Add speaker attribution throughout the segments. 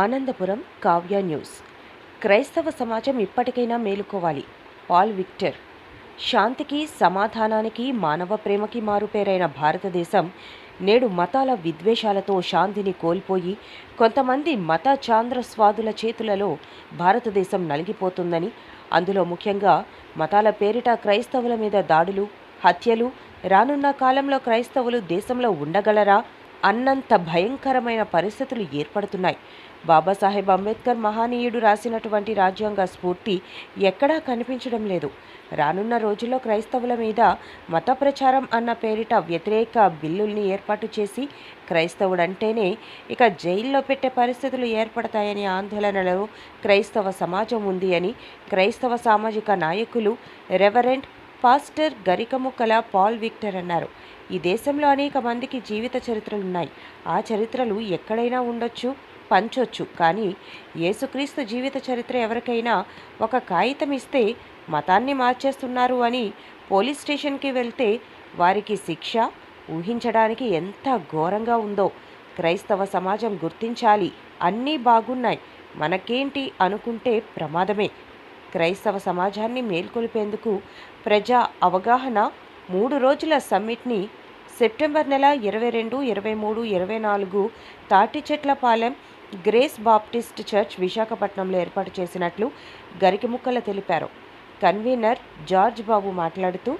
Speaker 1: Anandapuram Kavya news. క్రైస్తవ సమాజం ఇప్పటికైనా మేలుకోవాలి. Paul Victor. శాంతికి సమాధానానికి మానవ ప్రేమకి మారుపేరైన భారతదేశం నేడు మతాల విద్వేషాలతో శాంతిని కోల్పోయి కొంతమంది మత చాంద్రస్వాదుల చేతులలో భారతదేశం నలిగిపోతుందని అందులో ముఖ్యంగా మతాల పేరిట క్రైస్తవుల మీద దాడులు హత్యలు రానున్న కాలంలో క్రైస్తవులు దేశంలో ఉండగలరా అన్నంత భయంకరమైన పరిస్థితులు ఏర్పడుతున్నాయి. బాబాసాహెబ్ అంబేద్కర్ మహానీయుడు రాసినటువంటి రాజ్యాంగ స్ఫూర్తి ఎక్కడా కనిపించడం లేదు. రానున్న రోజుల్లో క్రైస్తవుల మీద మత ప్రచారం అన్న పేరిట వ్యతిరేక బిల్లుల్ని ఏర్పాటు చేసి క్రైస్తవుడంటేనే ఇక జైల్లో పెట్టే పరిస్థితులు ఏర్పడతాయని ఆందోళనలో క్రైస్తవ సమాజం ఉంది అని క్రైస్తవ సామాజిక నాయకులు reverend pastor Garikamukkala Paul Victor అన్నారు. ఈ దేశంలో అనేక మందికి జీవిత చరిత్రలున్నాయి. ఆ చరిత్రలు ఎక్కడైనా ఉండొచ్చు. పంచొచ్చు. కానీ యేసుక్రీస్తు జీవిత చరిత్ర ఎవరికైనా ఒక కాగితం ఇస్తే మతాన్ని మార్చేస్తున్నారు అని పోలీస్ స్టేషన్కి వెళ్తే వారికి శిక్ష ఊహించడానికి ఎంత ఘోరంగా ఉందో క్రైస్తవ సమాజం గుర్తించాలి. అన్నీ బాగున్నాయి. మనకేంటి అనుకుంటే ప్రమాదమే. క్రైస్తవ సమాజాన్ని మేల్కొల్పేందుకు ప్రజా అవగాహన మూడు రోజుల సమ్మిట్ని సెప్టెంబర్ నెల ఇరవై రెండు ఇరవై మూడు ఇరవై నాలుగు తాటిచెట్లపాలెం గ్రేస్ బాప్టిస్ట్ చర్చ్ విశాఖపట్నంలో ఏర్పాటు చేసినట్లు గరికిముక్కల తెలిపారు. కన్వీనర్ జార్జ్ బాబు మాట్లాడుతూ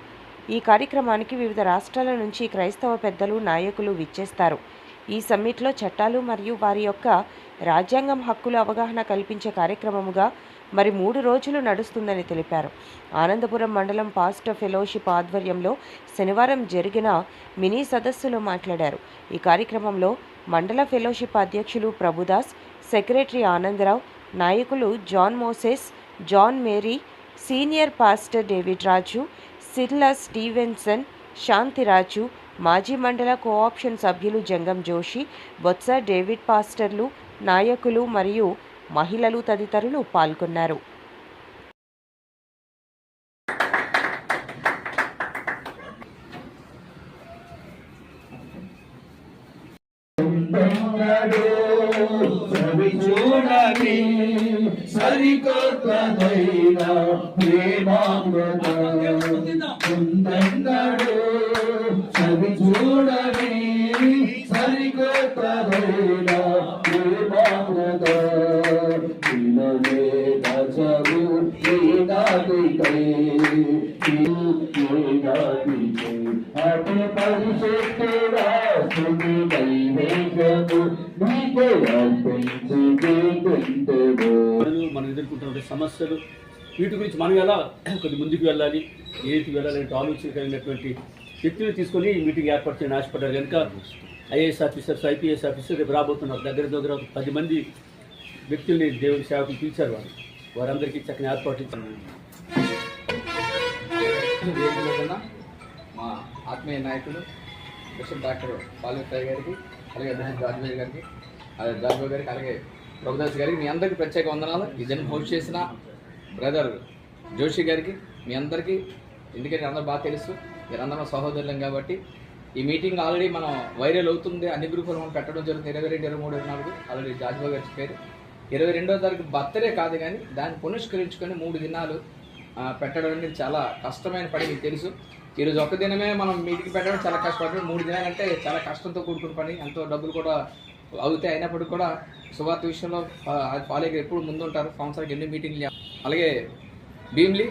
Speaker 1: ఈ కార్యక్రమానికి వివిధ రాష్ట్రాల నుంచి క్రైస్తవ పెద్దలు నాయకులు విచ్చేస్తారు. ఈ సమ్మిట్లో చట్టాలు మరియు వారి యొక్క రాజ్యాంగం హక్కుల అవగాహన కల్పించే కార్యక్రమముగా మరి మూడు రోజులు నడుస్తుందని తెలిపారు. ఆనందపురం మండలం పాస్ట్ ఫెలోషిప్ ఆధ్వర్యంలో శనివారం జరిగిన మినీ సదస్సులో మాట్లాడారు. ఈ కార్యక్రమంలో మండల ఫెలోషిప్ అధ్యక్షులు ప్రభుదాస్ సెక్రటరీ ఆనందరావు నాయకులు John Moses John Mary senior pastor David Raju Sirla Stevenson Shantiraju మాజీ మండల కోఆప్షన్ సభ్యులు జంగం జోషి బొత్స డేవిడ్ పాస్టర్లు నాయకులు మరియు మహిళలు తదితరులు పాల్గొన్నారు.
Speaker 2: చూడని సరికొత్తదైన ప్రేమామృత సరి చూడని సరికొత్తదైన ప్రేమామృత ఇనమే
Speaker 3: మనం ఎదుర్కొంటున్న సమస్యలు వీటి గురించి మనం ఎలా కొద్ది ముందుకు వెళ్ళాలి ఏటి వెళ్ళాలి అంటే ఆలోచన కలిగినటువంటి వ్యక్తులు తీసుకొని ఈ మీటింగ్ ఏర్పాటు చేయని ఆశపడ్డారు. కనుక ఐఏఎస్ ఆఫీసర్స్ ఐపీఎస్ ఆఫీసర్ రేపు రాబోతున్నారు దగ్గర దగ్గర ఒక పది మంది వ్యక్తుల్ని దేవుడి సేవకులు పిలిచారు వారు వారందరికీ చక్కని ఏర్పాటు ఇచ్చారు.
Speaker 4: మా ఆత్మీయ నాయకులు బిషప్ డాక్టర్ పాల్విత్రాయ్ గారికి అలాగే బిషప్ గారికి అలాగే గారికి అలాగే ప్రభుదాస్ గారికి మీ అందరికీ ప్రత్యేక వందనాలు. ఇదని హోస్ట్ చేసిన బ్రదర్ జోషి గారికి మీ అందరికీ ఎందుకంటే అందరూ బాగా తెలుసు మీరందరం సహోదరులం కాబట్టి ఈ మీటింగ్ ఆల్రెడీ మనం వైరల్ అవుతుంది. అన్ని గ్రూపులు మనం పెట్టడం జరుగుతుంది. ఇరవై రెండు ఇరవై మూడు ఇరవై నాలుగు ఆల్రెడీ జార్జీబాయ్ గారి పేరు. ఇరవై రెండో తారీఖు బర్త్డే కాదు కానీ దాన్ని పునష్కరించుకొని మూడు దినాలు పెట్టడం అనేది చాలా కష్టమైన పని మీకు తెలుసు. ఈరోజు ఒక దినమే మనం మీటింగ్ పెట్టడం చాలా కష్టపడడం. మూడు దినాలంటే చాలా కష్టంతో కూడుకున్న పని. ఎంతో డబ్బులు కూడా అవుతాయి అయినప్పటికీ కూడా సువార్త విషయంలో పాలేగా ఎప్పుడు ముందుంటారు? సంవత్సరానికి ఎన్ని మీటింగ్లు అలాగే భీమ్లీ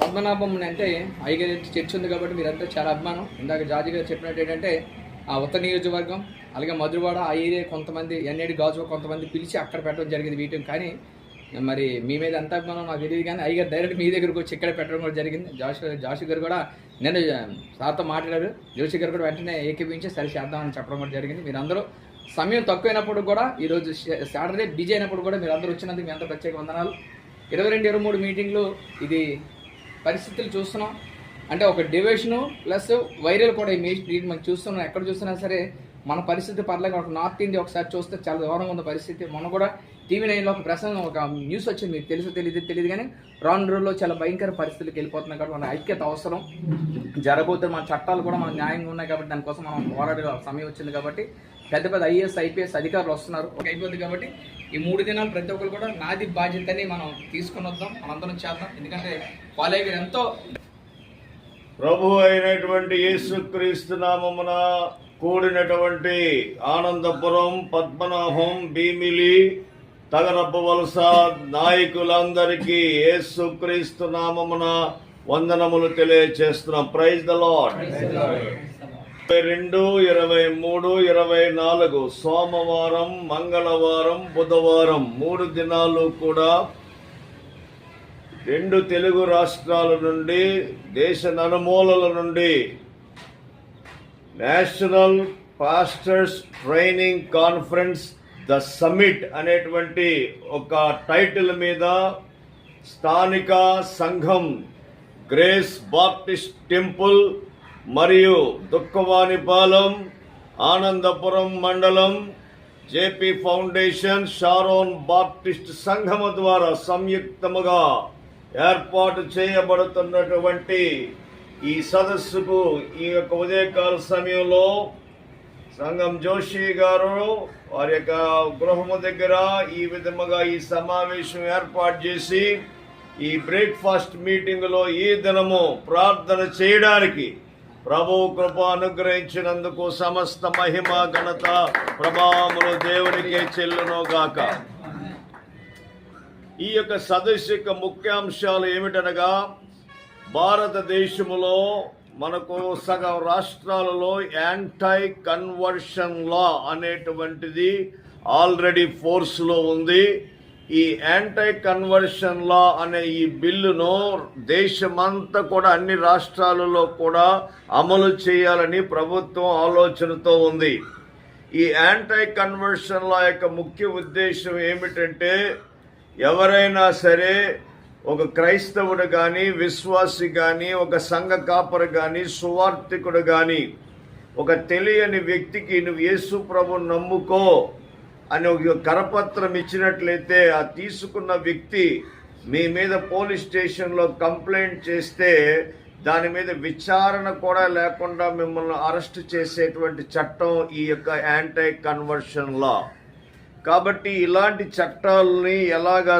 Speaker 4: పద్మనాభం అంటే ఐగర్ చర్చ్ ఉంది కాబట్టి మీరంతా చాలా అభిమానం. ఇందాక జాజీ గారు చెప్పినట్టు ఏంటంటే ఆ ఉత్తర నియోజకవర్గం అలాగే మధురవాడ ఆ ఏరియా కొంతమంది ఎన్ఏడి గాజువా కొంతమంది పిలిచి అక్కడ పెట్టడం జరిగింది మీటింగ్. కానీ మరి మీ మీద ఎంత అభిమానం నాకు తెలియదు కానీ అయ్యగారు డైరెక్ట్ మీ దగ్గరకు వచ్చి ఇక్కడ పెట్టడం కూడా జరిగింది. జాషు జాషు గారు కూడా నేను సార్తో మాట్లాడారు. జోషి గారు కూడా వెంటనే ఏకీపించి సరి చేద్దామని చెప్పడం కూడా జరిగింది. మీరందరూ సమయం తక్కువైనప్పుడు కూడా ఈరోజు సాటర్డే బిజీ అయినప్పుడు కూడా మీరు అందరూ వచ్చినందుకు మీ అందరూ ప్రత్యేక వందనాలు. ఇరవై రెండు ఇరవై మూడు మీటింగ్లు ఇది పరిస్థితులు చూస్తున్నాం. అంటే ఒక డివిజను ప్లస్ వైరల్ కూడా ఈ మనం చూస్తున్నాం ఎక్కడ చూస్తున్నా సరే మన పరిస్థితి పర్లేదు ఒక నార్త్ ఇండియా ఒకసారి చూస్తే చాలా దూరంగా ఉన్న పరిస్థితి. మొన్న కూడా టీవీ నైన్లో ఒక ప్రసంగం ఒక న్యూస్ వచ్చింది మీకు తెలుసు తెలియదు తెలియదు కానీ రాను రోజుల్లో చాలా భయంకర పరిస్థితులకు వెళ్ళిపోతున్నాయి కాబట్టి మన ఐక్యత అవసరం. జరగబోతే మన చట్టాలు కూడా మన న్యాయంగా ఉన్నాయి కాబట్టి దానికోసం మనం పోరాడే సమయం వచ్చింది కాబట్టి పెద్ద పెద్ద ఐఏఎస్ ఐపీఎస్ అధికారులు వస్తున్నారు. ఒక అయిపోతుంది కాబట్టి ఈ మూడు దినాలు ప్రతి ఒక్కరు కూడా నాది బాధ్యతని మనం తీసుకుని వద్దాం మనందరం చేద్దాం. ఎందుకంటే కాలేజీ ఎంతో
Speaker 5: ప్రభు అయినటువంటి యేసుక్రీస్తు నామమున కూడినటువంటి ఆనందపురం పద్మనాభం భీమిలి తగరప్ప వలస నాయకులందరికీ యేసుక్రీస్తు నామమున వందనములు తెలియచేస్తున్నాం. ప్రైజ్ ద లాడ్ ఇరవై రెండు ఇరవై మూడు ఇరవై నాలుగు సోమవారం మంగళవారం బుధవారం మూడు దినాలు కూడా రెండు తెలుగు రాష్ట్రాల నుండి దేశ నలుమూలల నుండి national pastors training conference the summit అనేటువంటి ఒక టైటిల్ మీద స్థానిక సంఘం గ్రేస్ బాప్టిస్ట్ టెంపుల్ మరియు దుఃఖవాణిపాలెం ఆనందపురం మండలం జేపీ ఫౌండేషన్ షారోన్ బాప్టిస్ట్ సంఘము ద్వారా సంయుక్తముగా ఏర్పాటు చేయబడుతున్నటువంటి ఈ సదస్సుకు ఈ యొక్క ఉదయకాల సమయంలో సంఘం జోషి గారు వారి యొక్క గృహము దగ్గర ఈ విధముగా ఈ సమావేశం ఏర్పాటు చేసి ఈ బ్రేక్ఫాస్ట్ మీటింగ్లో ఈ దినము ప్రార్థన చేయడానికి ప్రభు కృప అనుగ్రహించినందుకు సమస్త మహిమ ఘనత ప్రభావములు దేవునికే చెల్లునోగాక. గాక ఈ యొక్క సదస్సు యొక్క ముఖ్యాంశాలు ఏమిటనగా భారతదేశంలో మనకు సగం రాష్ట్రాలలో యాంటై కన్వర్షన్ లా అనేటువంటిది ఆల్రెడీ ఫోర్స్లో ఉంది. ఈ యాంటై కన్వర్షన్ లా అనే ఈ బిల్లును దేశమంతా కూడా అన్ని రాష్ట్రాలలో కూడా అమలు చేయాలని ప్రభుత్వం ఆలోచనతో ఉంది. ఈ యాంటై కన్వర్షన్ లా యొక్క ముఖ్య ఉద్దేశం ఏమిటంటే ఎవరైనా సరే ఒక క్రైస్తవుడు కానీ విశ్వాసి కానీ ఒక సంఘ కాపరు కానీ సువార్థికుడు కానీ ఒక తెలియని వ్యక్తికి నువ్వు యేసు ప్రభు నమ్ముకో అని ఒక కరపత్రం ఇచ్చినట్లయితే ఆ తీసుకున్న వ్యక్తి మీ మీద పోలీస్ స్టేషన్లో కంప్లైంట్ చేస్తే దాని మీద విచారణ కూడా లేకుండా మిమ్మల్ని అరెస్ట్ చేసేటువంటి చట్టం ఈ యొక్క యాంటీ కన్వర్షన్ లా కాబట్టి ఇలాంటి చట్టాలని ఎలాగా